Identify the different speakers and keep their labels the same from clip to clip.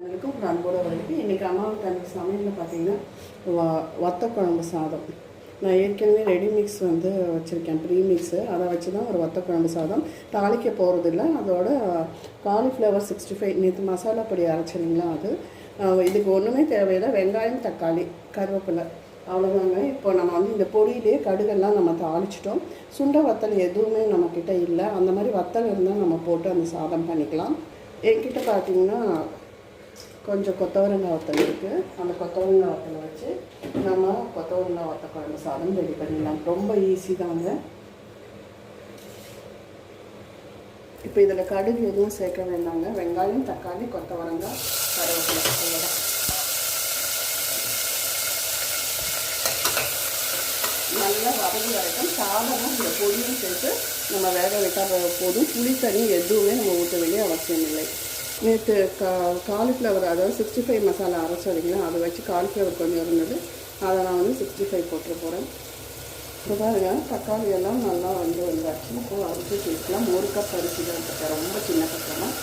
Speaker 1: வரைக்கும் ஒரு அன்போடு வரைக்கும் இன்றைக்கி அம்மாவுக்கு அன்றைக்கி சமையலில் பார்த்தீங்கன்னா வ வத்த குழம்பு சாதம். நான் ஏற்கனவே ரெடி மிக்ஸ் வந்து வச்சுருக்கேன். ப்ரீ மிக்ஸு அதை வச்சு தான் ஒரு வத்த குழம்பு சாதம். தாளிக்க போகிறதில்ல அதோட காலிஃப்ளவர் சிக்ஸ்டி ஃபைவ் நேற்று மசாலா பொடி அரைச்சிருங்களா அது. இதுக்கு ஒன்றுமே தேவையில்லை. வெங்காயம் தக்காளி கருவேப்பிலை. அவ்வளோதாங்க இப்போ நம்ம வந்து இந்த பொடியிலே கடுகெல்லாம் நம்ம தாளிச்சிட்டோம். சுண்ட வத்தல் எதுவுமே நம்மக்கிட்ட இல்லை. அந்த மாதிரி வத்தல் இருந்தால் நம்ம போட்டு அந்த சாதம் பண்ணிக்கலாம். என்கிட்ட பார்த்தீங்கன்னா கொஞ்சம் கொத்தவரங்காய் வத்தல் இருக்குது அந்த கொத்தவரங்காய் வத்தலை வச்சு நம்ம கொத்தவரங்காய் வத்த குழம்பு சாதம் ரெடி பண்ணிடலாம். ரொம்ப ஈஸி தாங்க. இப்போ இதில் கடுகு எதுவும் சேர்க்க வேண்டாங்க. வெங்காயம் தக்காளி கொத்தவரங்காய் கருவேப்பிலை அவ்வளோதான் நல்லா வதங்கி வரைக்கும் சாதமும் இந்த பொடியும் சேர்த்து நம்ம வேக வைக்காத போதும் புளி தண்ணி எதுவுமே நம்ம ஊற்ற வேண்டிய அவசியம் இல்லை. நேற்று கா காலிஃப்ளவர் அதாவது சிக்ஸ்டி ஃபைவ் மசாலா அரைச்சி வரீங்களா அதை வச்சு காலிஃப்ளவர் கொஞ்சம் இருந்தது. அதை நான் வந்து சிக்ஸ்டி ஃபைவ் போட்டுற போகிறேன் இப்போ பாருங்க தக்காளி எல்லாம் நல்லா வந்து வந்தாச்சு. இப்போ அரிசி சேர்க்கலாம் ஒரு கப் அரிசி தான் இருக்கேன் ரொம்ப சின்ன கப்பெல்லாம்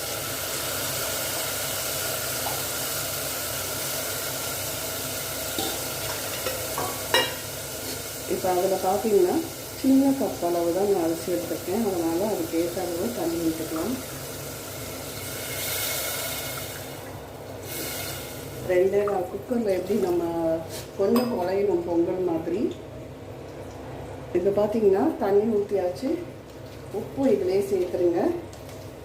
Speaker 1: இப்போ அதில் பார்த்தீங்கன்னா சின்ன கப் அளவு தான் நான் அரிசி எடுத்துருக்கேன். அதனால் அதுக்கு ஏற்ற அளவு தண்ணி விட்டுக்கலாம் ரெண்டே குக்கரில் எப்படி நம்ம கொஞ்சம் குழையணும் பொங்கல் மாதிரி? இது பார்த்தீங்கன்னா தண்ணி ஊற்றியாச்சு உப்பு இதிலே சேர்த்துருங்க.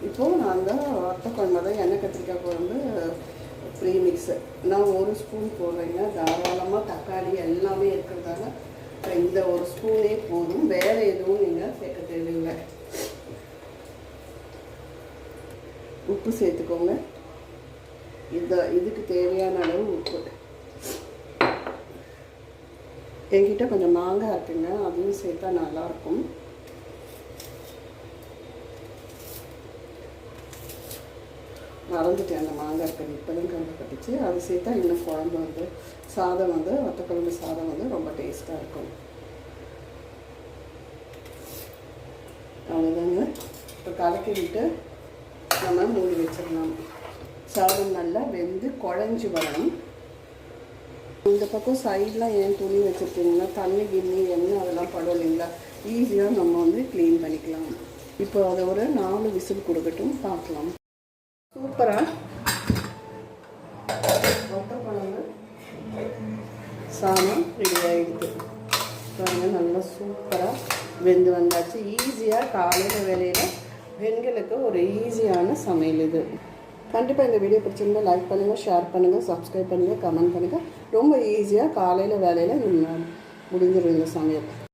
Speaker 1: இப்போது நாங்கள் தான் வத்த குழம்பு தான் எண்ணெய் கத்திரிக்காய் குழம்பு ப்ரீ மிக்ஸு நான் ஒரு ஸ்பூன் போடுறேங்க. தாராளமாக தக்காளி எல்லாமே இருக்கிறதால இந்த ஒரு ஸ்பூனே போதும். வேறு எதுவும் நீங்கள் சேர்க்க தேவையில்லை. உப்பு சேர்த்துக்கோங்க. இந்த இதுக்கு தேவையான அளவு உப்பு. என்கிட்ட கொஞ்சம் மாங்காய் இருக்குங்க அதையும் சேர்த்தா நல்லாயிருக்கும். மறந்துட்டேன் அந்த மாங்காய் இருக்கிறது இப்போதான் கண்டு கட்டிச்சு அது சேர்த்தா இன்னும் குழம்பு வந்து சாதம் வந்து வத்தக்குழம்பு சாதம் வந்து ரொம்ப டேஸ்ட்டாக இருக்கும். அவ்வளோதாங்க இப்போ கலக்கி விட்டு நம்ம மூடி வச்சிடலாம். சாதம் நல்லா வெந்து குழஞ்சி வரணும். இந்த பக்கம் சைட்லாம் ஏன் துணி வச்சுருக்கீங்கன்னா தண்ணி கிண்ணி எண்ணெய் அதெல்லாம் படம் இல்லைங்களா? ஈஸியாக நம்ம வந்து க்ளீன் பண்ணிக்கலாம். இப்போ அதை ஒரு நாலு விசில் கொடுக்கட்டும் பார்க்கலாம். சூப்பராக மொத்த சாதம் ரெடி ஆகிடுது பாருங்க நல்லா சூப்பராக வெந்து வந்தாச்சு. ஈஸியாக காலையில் வேலையில் பெண்களுக்கு ஒரு ஈஸியான சமையல் இது. கண்டிப்பாக இந்த வீடியோ பிடிச்சிருந்தால் லைக் பண்ணுங்கள் ஷேர் பண்ணுங்கள் சப்ஸ்கிரைப் பண்ணுங்கள் கமெண்ட் பண்ணுங்கள் ரொம்ப ஈஸியாக காலையில் வேலையில் முடிஞ்சிடும் இந்த சமையல்.